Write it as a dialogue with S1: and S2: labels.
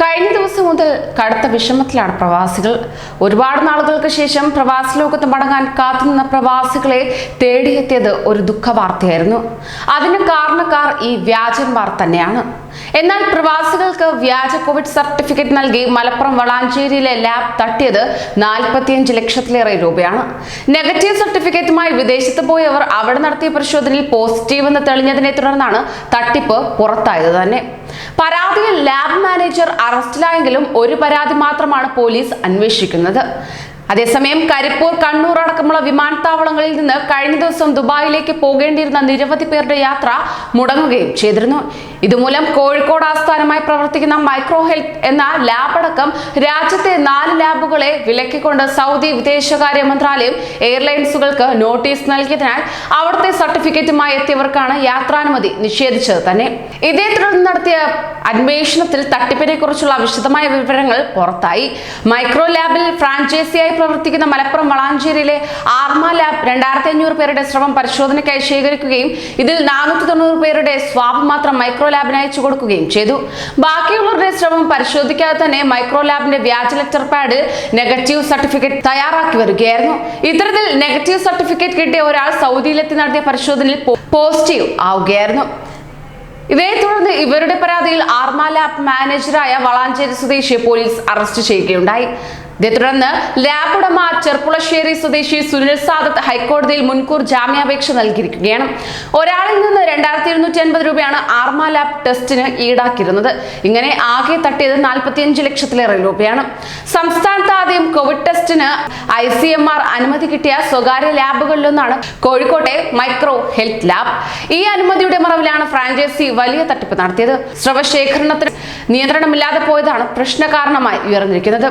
S1: കഴിഞ്ഞ ദിവസം മുതൽ കടുത്ത വിഷമത്തിലാണ് പ്രവാസികൾ. ഒരുപാട് നാളുകൾക്ക് ശേഷം പ്രവാസി ലോകത്ത് മടങ്ങാൻ കാത്തുനിന്ന പ്രവാസികളെ തേടിയെത്തിയത് ഒരു ദുഃഖവാർത്തയായിരുന്നു. അതിന് കാരണക്കാർ ഈ വ്യാജന്മാർ തന്നെയാണ്. എന്നാൽ പ്രവാസികൾക്ക് വ്യാജ കോവിഡ് സർട്ടിഫിക്കറ്റ് നൽകി മലപ്പുറം വളാഞ്ചേരിയിലെ ലാബ് തട്ടിയത് നാൽപ്പത്തിയഞ്ച് ലക്ഷത്തിലേറെ രൂപയാണ്. നെഗറ്റീവ് സർട്ടിഫിക്കറ്റുമായി വിദേശത്ത് പോയവർ അവിടെ നടത്തിയ പരിശോധനയിൽ പോസിറ്റീവ് എന്ന് തെളിഞ്ഞതിനെ തുടർന്നാണ് തട്ടിപ്പ് പുറത്തായത് തന്നെ. പരാതിയിൽ ലാബ് മാനേജർ അറസ്റ്റിലായെങ്കിലും ഒരു പരാതി മാത്രമാണ് പോലീസ് അന്വേഷിക്കുന്നത്. അതേസമയം കരിപ്പൂർ കണ്ണൂർ അടക്കമുള്ള വിമാനത്താവളങ്ങളിൽ നിന്ന് കഴിഞ്ഞ ദിവസം ദുബായിലേക്ക് പോകേണ്ടിയിരുന്ന നിരവധി പേരുടെ യാത്ര മുടങ്ങുകയും ചെയ്തിരുന്നു. ഇതുമൂലം കോഴിക്കോട് ആസ്ഥാനമായി പ്രവർത്തിക്കുന്ന മൈക്രോ ഹെൽത്ത് എന്ന ലാബ് അടക്കം രാജ്യത്തെ നാല് ലാബുകളെ വിലക്കിക്കൊണ്ട് സൗദി വിദേശകാര്യ മന്ത്രാലയം എയർലൈൻസുകൾക്ക് നോട്ടീസ് നൽകിയതിനാൽ അവിടുത്തെ സർട്ടിഫിക്കറ്റുമായി എത്തിയവർക്കാണ് യാത്രാനുമതി നിഷേധിച്ചത് തന്നെ. ഇതേ തുടർന്ന് നടത്തിയ അന്വേഷണത്തിൽ തട്ടിപ്പിനെ കുറിച്ചുള്ള വിശദമായ വിവരങ്ങൾ പുറത്തായി. മൈക്രോ ലാബിൽ ഫ്രാഞ്ചൈസിയായി പ്രവർത്തിക്കുന്ന മലപ്പുറം വളാഞ്ചേരിയിലെ ആർമ ലാബ് രണ്ടായിരത്തി അഞ്ഞൂറ് പേരുടെ ശ്രമം പരിശോധനയ്ക്കായി ശേഖരിക്കുകയും ഇതിൽ നാനൂറ്റി തൊണ്ണൂറ് പേരുടെ സ്വാബ് മാത്രം മൈക്രോ ലാബിന് അയച്ചു കൊടുക്കുകയും ചെയ്തു. ബാക്കിയുള്ളവരുടെ ശ്രമം പരിശോധിക്കാതെ തന്നെ മൈക്രോ ലാബിന്റെ വ്യാജ ലെറ്റർ പാഡ് നെഗറ്റീവ് സർട്ടിഫിക്കറ്റ് തയ്യാറാക്കി വരികയായിരുന്നു. ഇത്തരത്തിൽ നെഗറ്റീവ് സർട്ടിഫിക്കറ്റ് കിട്ടിയ ഒരാൾ സൗദിയിലെത്തി നടത്തിയ പരിശോധനയിൽ പോസിറ്റീവ് ആവുകയായിരുന്നു. ഇതേ തുടർന്ന് ഇവരുടെ പരാതിയിൽ ആർമ ലാബ് മാനേജറായ വളാഞ്ചേരി സ്വദേശിയെ പോലീസ് അറസ്റ്റ് ചെയ്യുകയുണ്ടായി. ഇതേ തുടർന്ന് ലാബ് ഉടമ ചെർപ്പുളശ്ശേരി സ്വദേശി സുനിൽ സാദത്ത് ഹൈക്കോടതിയിൽ മുൻകൂർ ജാമ്യാപേക്ഷ നൽകിയിരിക്കുകയാണ്. ഒരാളിൽ നിന്ന് രണ്ടായിരത്തി എഴുന്നൂറ്റി അൻപത് രൂപയാണ് ആർമ ലാബ് ടെസ്റ്റിന് ഈടാക്കിയിരുന്നത്. ഇങ്ങനെ ആകെ തട്ടിയത് നാൽപ്പത്തിയഞ്ച് ലക്ഷത്തിലേറെ രൂപയാണ്. സംസ്ഥാനത്ത് ആദ്യം കോവിഡ് ടെസ്റ്റിന് ഐ സി എം ആർ അനുമതി കിട്ടിയ സ്വകാര്യ ലാബുകളിലൊന്നാണ് കോഴിക്കോട്ടെ മൈക്രോ ഹെൽത്ത് ലാബ്. ഈ അനുമതിയുടെ മറവിലാണ് ഫ്രാഞ്ചൈസി വലിയ തട്ടിപ്പ് നടത്തിയത്. സ്രവശേഖരണത്തിന് നിയന്ത്രണമില്ലാതെ പോയതാണ് പ്രശ്ന കാരണമായി ഉയർന്നിരിക്കുന്നത്